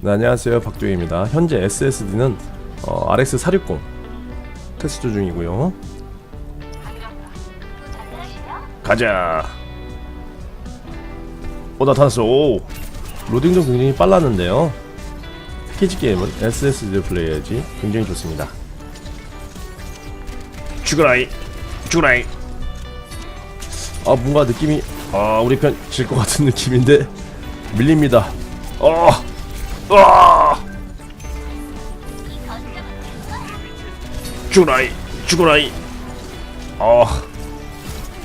네, 안녕하세요. 박두희입니다. 현재 SSD는 어, RX 460 테스트 중이고요. 가자. 오 나타났어. 오 로딩도 굉장히 빨랐는데요. 패키지 게임은 SSD를 플레이해야지 굉장히 좋습니다. 죽어라이 죽어라이. 아 뭔가 느낌이 아 우리 편 질 것 같은 느낌인데 밀립니다. 어 아! 죽어라이 죽어라이 아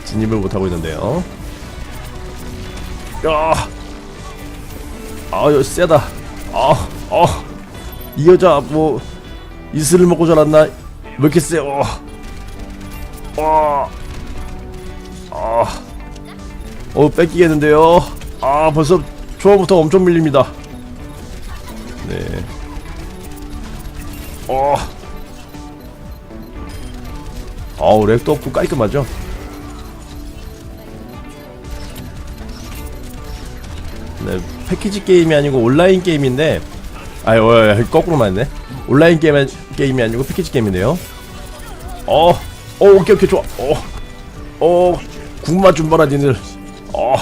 진입을 못하고 있는데요 야 아, 여 세다. 아, 아, 이 여자 뭐 이슬을 먹고 자랐나? 왜 이렇게 세? 어, 아, 아, 어 뺏기겠는데요. 아, 벌써 초반부터 엄청 밀립니다. 네. 어, 아우 렉도 없고 깔끔하죠. 네, 패키지 게임이 아니고 온라인 게임인데, 아유, 어, 어, 거꾸로 맞네. 온라인 게임 게임이 아니고 패키지 게임이네요. 어, 어, 오케이, 오케이, 좋아. 어, 어, 국맛 좀 봐라, 니들. 어.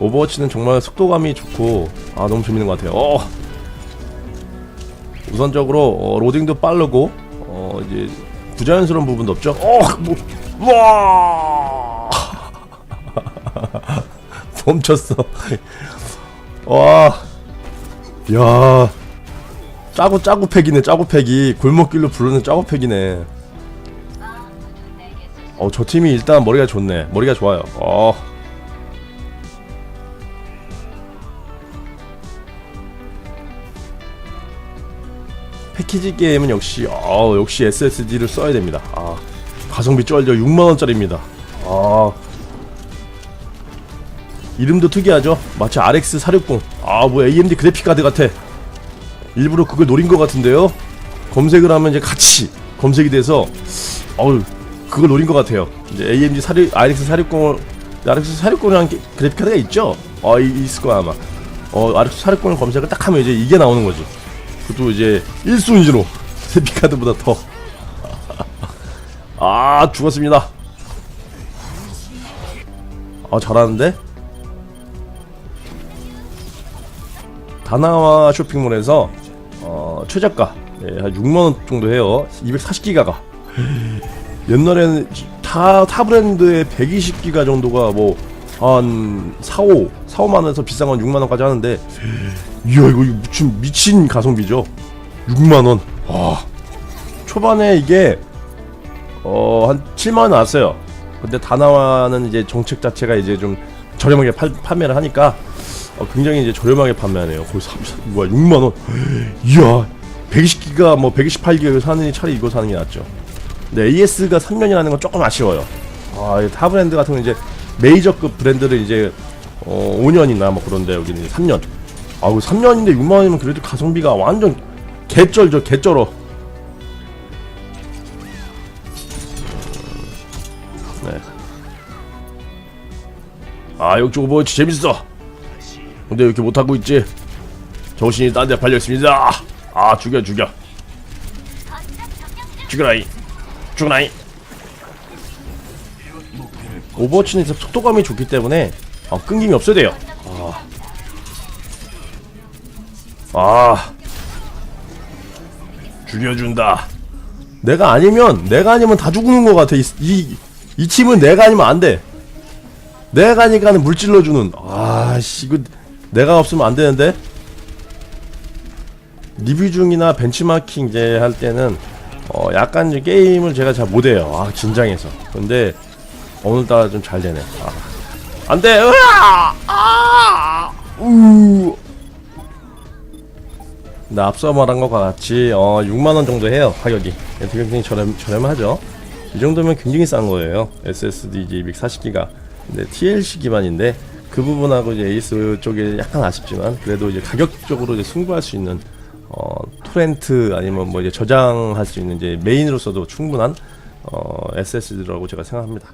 오버워치는 정말 속도감이 좋고, 아, 너무 재밌는 것 같아요. 어. 우선적으로, 어, 로딩도 빠르고, 어, 이제, 부자연스러운 부분도 없죠. 어, 뭐, 와! 멈췄어. 와, 야, 짜고 짜고 팩이네. 짜고 팩이 골목길로 부르는 짜고 팩이네. 어, 저 팀이 일단 머리가 좋네. 머리가 좋아요. 어. 패키지 게임은 역시 어, 역시 SSD를 써야 됩니다. 아, 가성비 쩔죠. 6만 원짜리입니다. 아. 이름도 특이하죠? 마치 RX 460. 아, 뭐 AMD 그래픽 카드 같아. 일부러 그걸 노린 것 같은데요? 검색을 하면 이제 같이 검색이 돼서, 어우, 그걸 노린 것 같아요. 이제 AMD 4 RX 460을, RX 460이라는 그래픽 카드가 있죠? 어, 이- 있을 거야, 아마. 어, RX 460을 검색을 딱 하면 이제 이게 나오는 거지. 그것도 이제 1순위로 그래픽 카드보다 더. 아, 죽었습니다. 아, 잘하는데? 다나와 쇼핑몰에서 어, 최저가 예, 한 6만 원 정도 해요. 240기가가. 옛날에는 타, 타 브랜드의 120기가 정도가 뭐 한 4, 5, 4, 5만 원에서 비싼 건 6만 원까지 하는데 이야 이거 미친 미친 가성비죠. 6만 원. 와. 초반에 이게 어, 한 7만 원 나왔어요. 근데 다나와는 이제 정책 자체가 이제 좀 저렴하게 팔, 판매를 하니까 어, 굉장히 이제 저렴하게 판매하네요. 거의 3, 뭐야 6만 원. 이야, 120기가 뭐 128기가 사느니 차라리 이거 사는 게 낫죠. 근데 AS가 3년이라는 건 조금 아쉬워요. 아, 이타 브랜드 같은 건 이제 메이저급 브랜드를 이제 어, 5년이나 뭐 그런데 여기는 이제 3년. 아우 3년인데 6만 원이면 그래도 가성비가 완전 개쩔죠, 개쩔어. 네. 아, 역시 오버워치 재밌어. 근데 왜 이렇게 못하고 있지? 정신이 딴 데 팔려있습니다. 아, 죽여, 죽여. 죽여라이. 죽어라이. 오버워치는 속도감이 좋기 때문에 아, 끊김이 없어야 돼요. 아. 아. 죽여준다. 내가 아니면, 내가 아니면 다 죽는 것 같아. 이, 이, 이 팀은 내가 아니면 안 돼. 내가 하니까는 물질러주는 아씨 이거 내가 없으면 안 되는데 리뷰 중이나 벤치마킹 이제 할 때는 어 약간 게임을 제가 잘 못해요 아 긴장해서 근데 오늘따라 좀 잘 되네. 아. 안 돼! 으아! 아 우! 나 앞서 말한 것과 같이 어 6만원 정도 해요 가격이. 굉장히 저렴, 저렴하죠? 이 정도면 굉장히 싼 거예요. SSD 이제 240기가. 근데 TLC 기반인데 그 부분하고 이제 에이스 쪽에 약간 아쉽지만 그래도 이제 가격적으로 이제 승부할 수 있는 어 토렌트 아니면 뭐 이제 저장할 수 있는 이제 메인으로서도 충분한 어 SSD라고 제가 생각합니다.